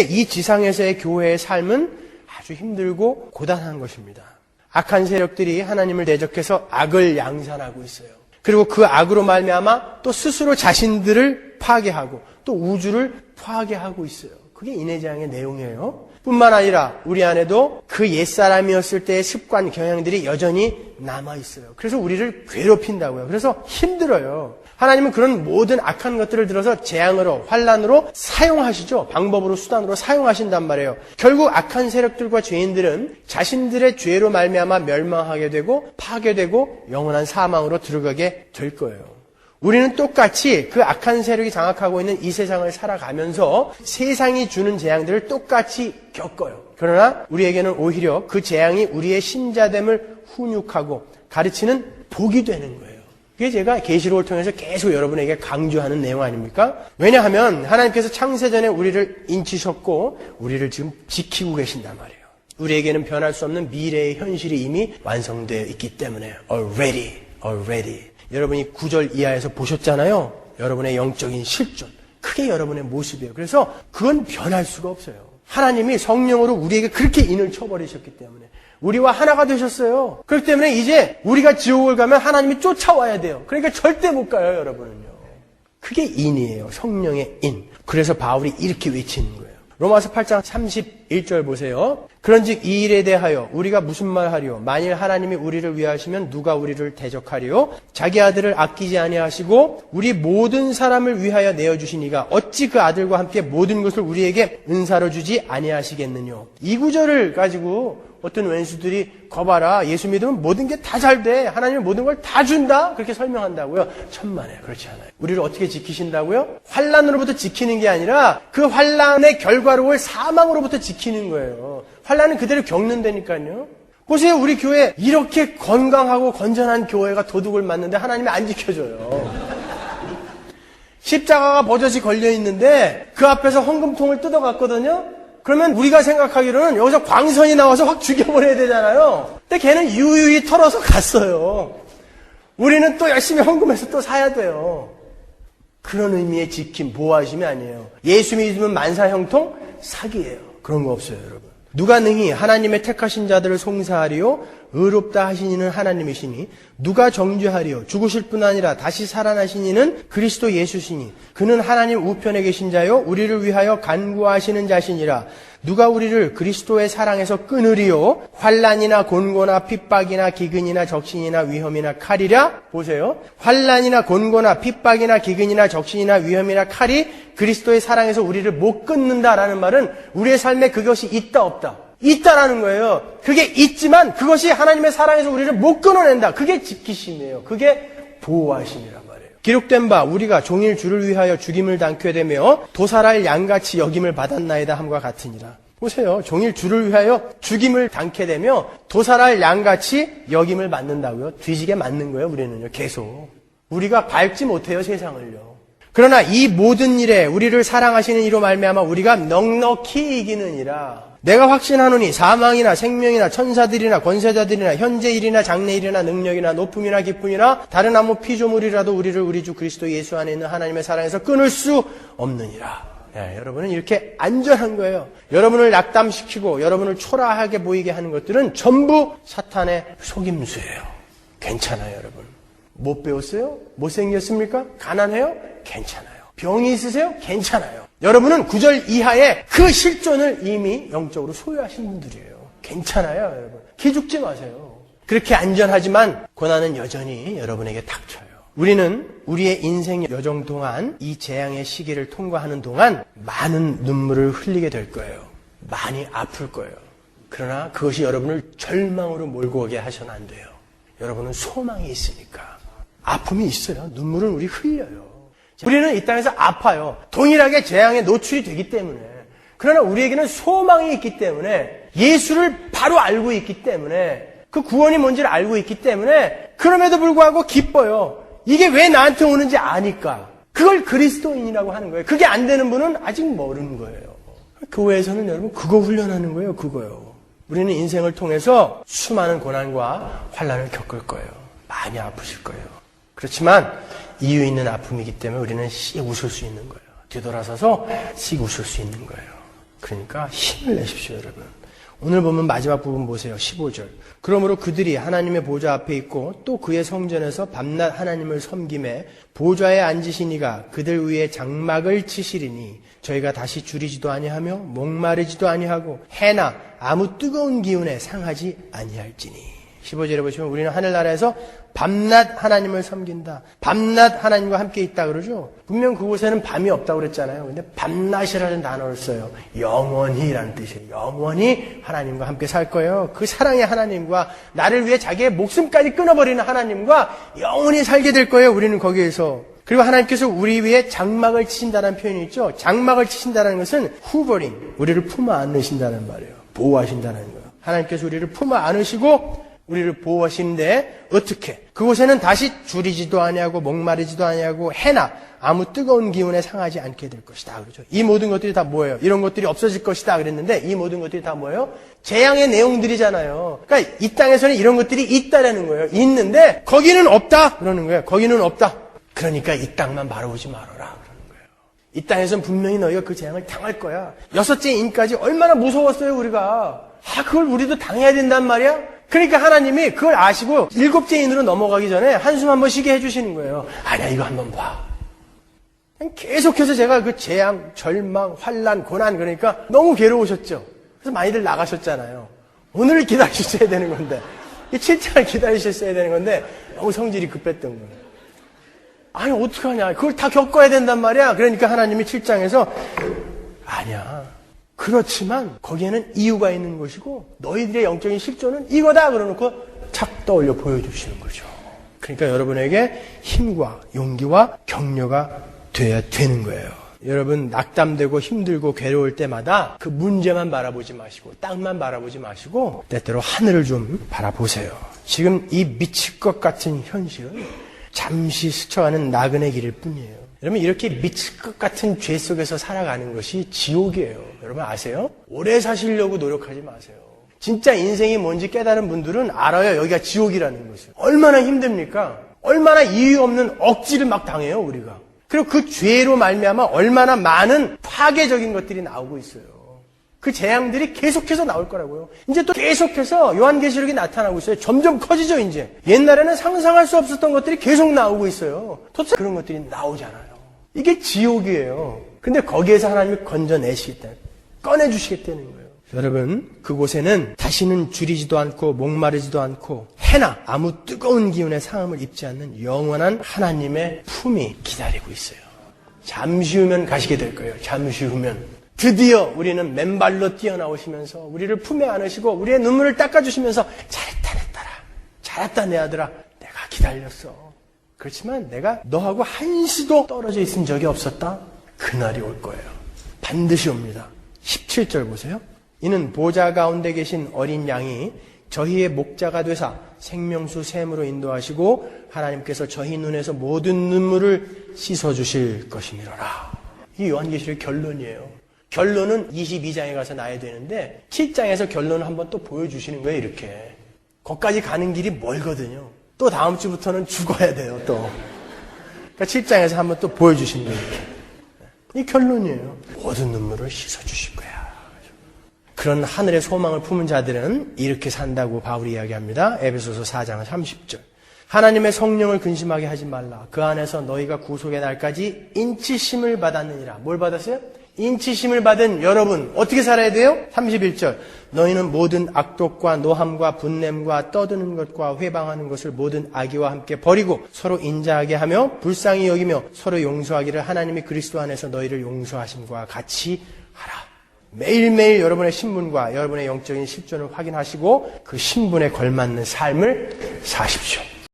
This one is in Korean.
이 지상에서의 교회의 삶은 아주 힘들고 고단한 것입니다. 악한 세력들이 하나님을 대적해서 악을 양산하고 있어요. 그리고 그 악으로 말미암아 또 스스로 자신들을 파괴하고 또 우주를 파괴하고 있어요. 그게 인해장의 내용이에요. 뿐만 아니라 우리 안에도 그 옛사람이었을 때의 습관, 경향들이 여전히 남아 있어요. 그래서 우리를 괴롭힌다고요. 그래서 힘들어요. 하나님은 그런 모든 악한 것들을 들어서 재앙으로, 환란으로 사용하시죠. 방법으로, 수단으로 사용하신단 말이에요. 결국 악한 세력들과 죄인들은 자신들의 죄로 말미암아 멸망하게 되고 파괴되고 영원한 사망으로 들어가게 될 거예요. 우리는 똑같이 그 악한 세력이 장악하고 있는 이 세상을 살아가면서 세상이 주는 재앙들을 똑같이 겪어요. 그러나 우리에게는 오히려 그 재앙이 우리의 신자됨을 훈육하고 가르치는 복이 되는 거예요. 그게 제가 계시록을 통해서 계속 여러분에게 강조하는 내용 아닙니까? 왜냐하면 하나님께서 창세전에 우리를 인치셨고 우리를 지금 지키고 계신단 말이에요. 우리에게는 변할 수 없는 미래의 현실이 이미 완성되어 있기 때문에 already, already. 여러분이 9절 이하에서 보셨잖아요. 여러분의 영적인 실존. 크게 여러분의 모습이에요. 그래서 그건 변할 수가 없어요. 하나님이 성령으로 우리에게 그렇게 인을 쳐버리셨기 때문에 우리와 하나가 되셨어요. 그렇기 때문에 이제 우리가 지옥을 가면 하나님이 쫓아와야 돼요. 그러니까 절대 못 가요, 여러분은요. 그게 인이에요. 성령의 인. 그래서 바울이 이렇게 외치는 거예요. 로마서 8장 31절 보세요. 그런즉 이 일에 대하여 우리가 무슨 말 하리요? 만일 하나님이 우리를 위하시면 누가 우리를 대적하리요? 자기 아들을 아끼지 아니하시고 우리 모든 사람을 위하여 내어 주시니가 어찌 그 아들과 함께 모든 것을 우리에게 은사로 주지 아니하시겠느냐? 이 구절을 가지고 어떤 왼수들이 거봐라 예수 믿으면 모든 게 다 잘 돼. 하나님은 모든 걸 다 준다. 그렇게 설명한다고요. 천만에 그렇지 않아요. 우리를 어떻게 지키신다고요? 환란으로부터 지키는 게 아니라 그 환란의 결과로 올 사망으로부터 지키는 거예요. 환란은 그대로 겪는다니까요. 보세요. 우리 교회 이렇게 건강하고 건전한 교회가 도둑을 맞는데 하나님이 안 지켜줘요. 십자가가 버젓이 걸려 있는데 그 앞에서 헌금통을 뜯어갔거든요. 그러면 우리가 생각하기로는 여기서 광선이 나와서 확 죽여버려야 되잖아요. 근데 걔는 유유히 털어서 갔어요. 우리는 또 열심히 헌금해서 또 사야 돼요. 그런 의미의 지킴, 보호하심이 아니에요. 예수 믿으면 만사 형통? 사기예요. 그런 거 없어요, 여러분. 누가 능히 하나님의 택하신 자들을 송사하리요? 의롭다 하신 이는 하나님이시니 누가 정죄하리요? 죽으실 뿐 아니라 다시 살아나신 이는 그리스도 예수시니 그는 하나님 우편에 계신 자요 우리를 위하여 간구하시는 자시니라 누가 우리를 그리스도의 사랑에서 끊으리요? 환란이나 곤고나 핍박이나 기근이나 적신이나 위험이나 칼이랴? 보세요. 환란이나 곤고나 핍박이나 기근이나 적신이나 위험이나 칼이 그리스도의 사랑에서 우리를 못 끊는다라는 말은 우리의 삶에 그것이 있다 없다. 있다라는 거예요. 그게 있지만 그것이 하나님의 사랑에서 우리를 못 끊어낸다. 그게 지키심이에요. 그게 보호하심이란 말이에요. 기록된 바 우리가 종일 주를 위하여 죽임을 당케 되며 도살할 양같이 여김을 받았나이다 함과 같으니라. 보세요. 종일 주를 위하여 죽임을 당케 되며 도살할 양같이 여김을 맞는다고요. 뒤지게 맞는 거예요. 우리는요. 계속. 우리가 밟지 못해요. 세상을요. 그러나 이 모든 일에 우리를 사랑하시는 이로 말미암아 우리가 넉넉히 이기느니라. 내가 확신하노니 사망이나 생명이나 천사들이나 권세자들이나 현재 일이나 장래 일이나 능력이나 높음이나 기쁨이나 다른 아무 피조물이라도 우리를 우리 주 그리스도 예수 안에 있는 하나님의 사랑에서 끊을 수 없느니라. 예, 여러분은 이렇게 안전한 거예요. 여러분을 낙담시키고 여러분을 초라하게 보이게 하는 것들은 전부 사탄의 속임수예요. 괜찮아요, 여러분. 못 배웠어요? 못생겼습니까? 가난해요? 괜찮아요. 병이 있으세요? 괜찮아요. 여러분은 구절 이하의 그 실존을 이미 영적으로 소유하신 분들이에요. 괜찮아요, 여러분. 기죽지 마세요. 그렇게 안전하지만 고난은 여전히 여러분에게 닥쳐요. 우리는 우리의 인생 여정 동안 이 재앙의 시기를 통과하는 동안 많은 눈물을 흘리게 될 거예요. 많이 아플 거예요. 그러나 그것이 여러분을 절망으로 몰고 오게 하셔는 안 돼요. 여러분은 소망이 있으니까. 아픔이 있어요. 눈물은 우리 흘려요. 우리는 이 땅에서 아파요. 동일하게 재앙에 노출이 되기 때문에. 그러나 우리에게는 소망이 있기 때문에 예수를 바로 알고 있기 때문에 그 구원이 뭔지를 알고 있기 때문에 그럼에도 불구하고 기뻐요. 이게 왜 나한테 오는지 아니까. 그걸 그리스도인이라고 하는 거예요. 그게 안 되는 분은 아직 모르는 거예요. 교회에서는 여러분 그거 훈련하는 거예요. 그거요. 우리는 인생을 통해서 수많은 고난과 환란을 겪을 거예요. 많이 아프실 거예요. 그렇지만 이유 있는 아픔이기 때문에 우리는 씩 웃을 수 있는 거예요. 뒤돌아서서 씩 웃을 수 있는 거예요. 그러니까 힘을 내십시오, 여러분. 오늘 보면 마지막 부분 보세요. 15절. 그러므로 그들이 하나님의 보좌 앞에 있고 또 그의 성전에서 밤낮 하나님을 섬김에 보좌에 앉으시니가 그들 위에 장막을 치시리니 저희가 다시 줄이지도 아니하며 목마르지도 아니하고 해나 아무 뜨거운 기운에 상하지 아니할지니. 15절에 보시면 우리는 하늘나라에서 밤낮 하나님을 섬긴다. 밤낮 하나님과 함께 있다 그러죠. 분명 그곳에는 밤이 없다고 그랬잖아요. 근데 밤낮이라는 단어를 써요. 영원히라는 뜻이에요. 영원히 하나님과 함께 살 거예요. 그 사랑의 하나님과 나를 위해 자기의 목숨까지 끊어버리는 하나님과 영원히 살게 될 거예요. 우리는 거기에서. 그리고 하나님께서 우리 위에 장막을 치신다는 표현이 있죠. 장막을 치신다는 것은 후버링, 우리를 품어 안으신다는 말이에요. 보호하신다는 거예요. 하나님께서 우리를 품어 안으시고 우리를 보호하시는데 어떻게? 그곳에는 다시 줄이지도 아니하고 목마르지도 아니하고 해나 아무 뜨거운 기운에 상하지 않게 될 것이다. 그러죠. 이 모든 것들이 다 뭐예요? 이런 것들이 없어질 것이다. 그랬는데 이 모든 것들이 다 뭐예요? 재앙의 내용들이잖아요. 그러니까 이 땅에서는 이런 것들이 있다라는 거예요. 있는데 거기는 없다. 그러는 거예요. 거기는 없다. 그러니까 이 땅만 바라보지 말아라. 이 땅에서는 분명히 너희가 그 재앙을 당할 거야. 여섯째 인까지 얼마나 무서웠어요, 우리가. 아, 그걸 우리도 당해야 된단 말이야? 그러니까 하나님이 그걸 아시고 일곱째 인으로 넘어가기 전에 한숨 한번 쉬게 해주시는 거예요. 아니야, 이거 한번 봐. 계속해서 제가 그 재앙, 절망, 환란, 고난 그러니까 너무 괴로우셨죠. 그래서 많이들 나가셨잖아요. 오늘을 기다리셨어야 되는 건데, 이 7장을 기다리셨어야 되는 건데 너무 성질이 급했던 거예요. 아니 어떡하냐. 그걸 다 겪어야 된단 말이야. 그러니까 하나님이 7장에서 아니야. 그렇지만 거기에는 이유가 있는 것이고 너희들의 영적인 실존은 이거다 그러놓고 착 떠올려 보여주시는 거죠. 그러니까 여러분에게 힘과 용기와 격려가 돼야 되는 거예요. 여러분 낙담되고 힘들고 괴로울 때마다 그 문제만 바라보지 마시고 땅만 바라보지 마시고 때때로 하늘을 좀 바라보세요. 지금 이 미칠 것 같은 현실은 잠시 스쳐가는 나그네 길일 뿐이에요. 여러분 이렇게 미칠 것 같은 죄 속에서 살아가는 것이 지옥이에요. 여러분 아세요? 오래 사시려고 노력하지 마세요. 진짜 인생이 뭔지 깨달은 분들은 알아요. 여기가 지옥이라는 것을. 얼마나 힘듭니까? 얼마나 이유 없는 억지를 막 당해요, 우리가. 그리고 그 죄로 말미암아 얼마나 많은 파괴적인 것들이 나오고 있어요. 그 재앙들이 계속해서 나올 거라고요. 이제 또 계속해서 요한계시록이 나타나고 있어요. 점점 커지죠, 이제. 옛날에는 상상할 수 없었던 것들이 계속 나오고 있어요. 도대체 그런 것들이 나오잖아요. 이게 지옥이에요. 근데 거기에서 하나님이 건져내시겠다. 꺼내주시겠다는 거예요. 여러분, 그곳에는 다시는 줄이지도 않고 목마르지도 않고 해나 아무 뜨거운 기운의 상함을 입지 않는 영원한 하나님의 품이 기다리고 있어요. 잠시 후면 가시게 될 거예요. 잠시 후면. 드디어 우리는 맨발로 뛰어나오시면서 우리를 품에 안으시고 우리의 눈물을 닦아주시면서 잘했다 내 딸아. 잘했다 내 아들아. 내가 기다렸어. 그렇지만 내가 너하고 한시도 떨어져 있은 적이 없었다. 그날이 올 거예요. 반드시 옵니다. 17절 보세요. 이는 보좌 가운데 계신 어린 양이 저희의 목자가 되사 생명수 샘으로 인도하시고 하나님께서 저희 눈에서 모든 눈물을 씻어 주실 것이니라. 이 요한계시록의 결론이에요. 결론은 22장에 가서 나야 되는데 7장에서 결론을 한번 또 보여주시는 거예요. 이렇게. 거기까지 가는 길이 멀거든요. 또 다음 주부터는 죽어야 돼요. 또. 그러니까 7장에서 한번 또 보여주시는 거예요. 이렇게. 이 결론이에요. 모든 눈물을 씻어 주실 거야. 그런 하늘의 소망을 품은 자들은 이렇게 산다고 바울이 이야기합니다. 에베소서 4장 30절. 하나님의 성령을 근심하게 하지 말라. 그 안에서 너희가 구속의 날까지 인치심을 받았느니라. 뭘 받았어요? 인치심을 받은 여러분 어떻게 살아야 돼요? 31절. 너희는 모든 악독과 노함과 분냄과 떠드는 것과 회방하는 것을 모든 악의와 함께 버리고 서로 인자하게 하며 불쌍히 여기며 서로 용서하기를 하나님이 그리스도 안에서 너희를 용서하심과 같이 하라. 매일매일 여러분의 신분과 여러분의 영적인 실존을 확인하시고 그 신분에 걸맞는 삶을 사십시오.